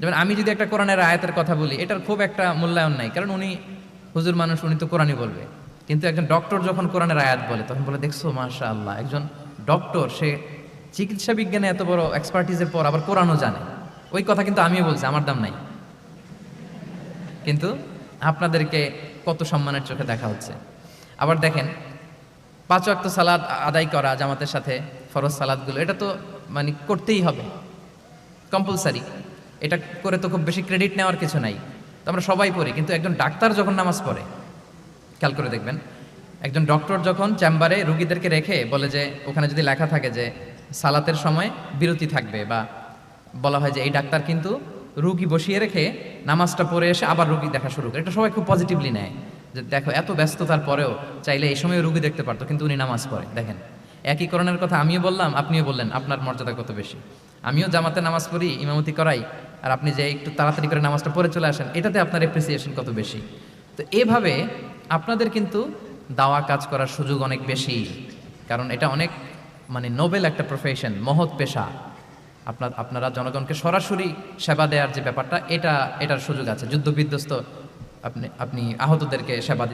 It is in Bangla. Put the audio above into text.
যেমন আমি যদি একটা কোরআনের আয়াতের কথা বলি, এটার খুব একটা মূল্যায়ন নাই। কারণ উনি হুজুর মানুষ, উনি তো কোরআনই বলবে। কিন্তু একজন ডক্টর যখন কোরআনের আয়াত বলে, তখন বলে, দেখছ মাশা আল্লাহ একজন ডক্টর, সে চিকিৎসা বিজ্ঞানে এত বড় এক্সপার্টিসের পর আবার কোরআনও জানে। ওই কথা কিন্তু আমিও বলছি, আমার দাম নাই। কিন্তু আপনাদেরকে কত সম্মানের চোখে দেখা হচ্ছে। আবার দেখেন, পাঁচ ওয়াক্ত সালাদ আদায় করা, জামাতের সাথে ফরজ সালাদগুলো, এটা তো মানে করতেই হবে। কম্পালসারি এটা করে তো খুব বেশি ক্রেডিট নেওয়ার কিছু নাই। তো আমরা সবাই পড়ি, কিন্তু একজন ডাক্তার যখন নামাজ পড়ে, খেয়াল করে দেখবেন, একজন ডক্টর যখন চেম্বারে রুগীদেরকে রেখে বলে যে, ওখানে যদি লেখা থাকে যে, সালাতের সময় বিরতি থাকবে বা বলা হয় যে, এই ডাক্তার কিন্তু রুগী বসিয়ে রেখে নামাজটা পড়ে এসে আবার রুগী দেখা শুরু করে। এটা সবাই খুব পজিটিভলি নেয়। যে দেখো, এত ব্যস্ততার পরেও চাইলে এই সময় রুগী দেখতে পারতো, কিন্তু উনি নামাজ পড়ে, দেখেন। একই করণের কথা আমিও বললাম, আপনিও বললেন, আপনার মর্যাদা কত বেশি? আমিও জামাতে নামাজ পড়ি, ইমামতি করাই, আর আপনি যে একটু তাড়াতাড়ি করে নামাজটা পড়ে চলে আসেন, এটাতে আপনার এপ্রিসিয়েশন কত বেশি? তো এভাবে আপনাদের কিন্তু দাওয়া কাজ করার সুযোগ অনেক বেশি, কারণ এটা অনেক মানে নোবেল একটা প্রফেশন মহৎ পেশা। আপনার, আপনারা জনগণকে সরাসরি সেবা দেওয়ার যে ব্যাপারটা, এটা, এটার সুযোগ আছে। যুদ্ধ বিধ্বস্ত আপনি আপনি আহতদেরকে সেবা